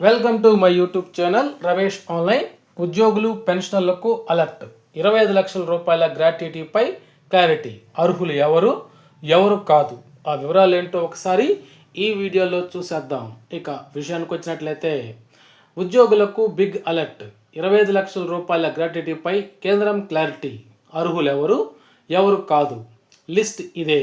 Welcome to my YouTube channel Ramesh online. ఉద్యోగులు పెన్షనర్లకు alert. ఇరవై ఐదు లక్షల రూపాయల గ్రాట్యుటీపై క్లారిటీ. అర్హులు ఎవరు? ఎవరు కాదు? ఆ వివరాలు ఏంటో ఒకసారి ఈ వీడియోలో చూసేద్దాం. ఇక విషయానికి వచ్చినట్లయితే ఉద్యోగులకు బిగ్ అలర్ట్. ఇరవై ఐదు లక్షల రూపాయల గ్రాట్యుటీపై కేంద్రం క్లారిటీ. అర్హులు ఎవరు? ఎవరు కాదు? లిస్ట్ ఇదే.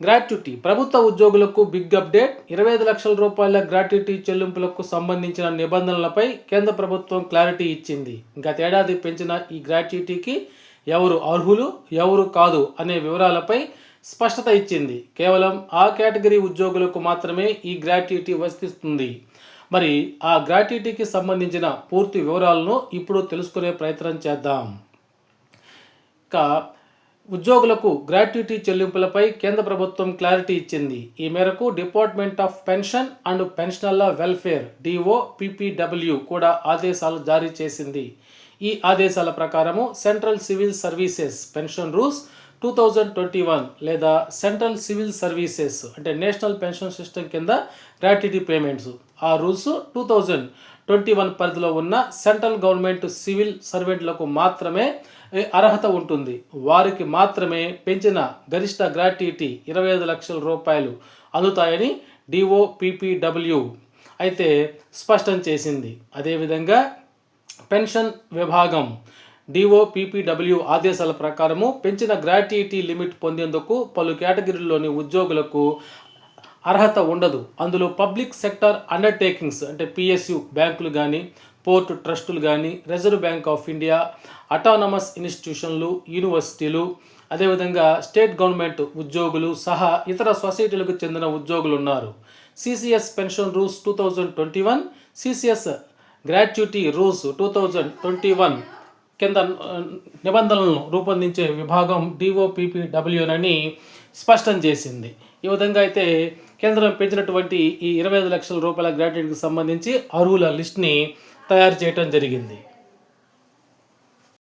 గ్రాట్యుటీ. ప్రభుత్వ ఉద్యోగులకు బిగ్ అప్డేట్. ఇరవై ఐదు లక్షల రూపాయల గ్రాట్యుటీ చెల్లింపులకు సంబంధించిన నిబంధనలపై కేంద్ర ప్రభుత్వం క్లారిటీ ఇచ్చింది. గతేడాది పెంచిన ఈ గ్రాట్యుటీకి ఎవరు అర్హులు ఎవరు కాదు అనే వివరాలపై స్పష్టత ఇచ్చింది. కేవలం ఆ కేటగిరీ ఉద్యోగులకు మాత్రమే ఈ గ్రాట్యుటీ వర్తిస్తుంది. మరి ఆ గ్రాట్యుటీకి సంబంధించిన పూర్తి వివరాలను ఇప్పుడు తెలుసుకునే ప్రయత్నం చేద్దాం. ఇక ఉద్యోగులకు గ్రాట్యుటీ చెల్లింపులపై కేంద్ర ప్రభుత్వం క్లారిటీ ఇచ్చింది. ఈ మేరకు డిపార్ట్మెంట్ ఆఫ్ పెన్షన్ అండ్ పెన్షనర్ల వెల్ఫేర్ డిఓ పిపిడబ్ల్యూ కూడా ఆదేశాలు జారీ చేసింది. ఈ ఆదేశాల ప్రకారము central civil services pension rules two thousand twenty one లేదా సెంట్రల్ సివిల్ సర్వీసెస్ అంటే నేషనల్ పెన్షన్ సిస్టమ్ కింద గ్రాట్యుటీ పేమెంట్స్. ఆ rules two thousand twenty one పరిధిలో ఉన్న సెంట్రల్ గవర్నమెంట్ సివిల్ సర్వెంట్లకు మాత్రమే అర్హత ఉంటుంది. వారికి మాత్రమే పెంచిన గరిష్ట గ్రాట్యుటీ ఇరవై ఐదు లక్షల రూపాయలు అందుతాయని డిఓపిపిడబ్ల్యూ అయితే స్పష్టం చేసింది. అదేవిధంగా పెన్షన్ విభాగం డిఓపిపిడబ్ల్యూ ఆదేశాల ప్రకారము పెంచిన గ్రాట్యుటీ లిమిట్ పొందేందుకు పలు కేటగిరీల్లోని ఉద్యోగులకు అర్హత ఉండదు. అందులో పబ్లిక్ సెక్టర్ అండర్టేకింగ్స్ అంటే పిఎస్యు బ్యాంకులు కానీ పోర్టు ట్రస్టులు కానీ reserve bank of India autonomous ఇన్స్టిట్యూషన్లు యూనివర్సిటీలు అదేవిధంగా స్టేట్ గవర్నమెంట్ ఉద్యోగులు సహా ఇతర సొసైటీలకు చెందిన ఉద్యోగులు ఉన్నారు CCS pension rules two thousand twenty one CCS gratuity rules two thousand twenty one కింద నిబంధనలను రూపొందించే విభాగం డిఓపిపిడబ్ల్యూనని స్పష్టం చేసింది. ఈ విధంగా అయితే కేంద్రం పెంచినటువంటి ఈ ఇరవై ఐదు లక్షల రూపాయల గ్రాట్యుటీకి సంబంధించి అర్హుల లిస్ట్ని తయారు చేయడం జరిగింది.